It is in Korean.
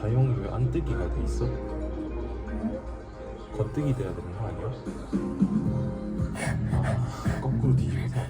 다용이 왜안 뜨기가 돼 있어? 겉뜨기 돼야 되는 거 아니야? 아, 거꾸로 뒤집어서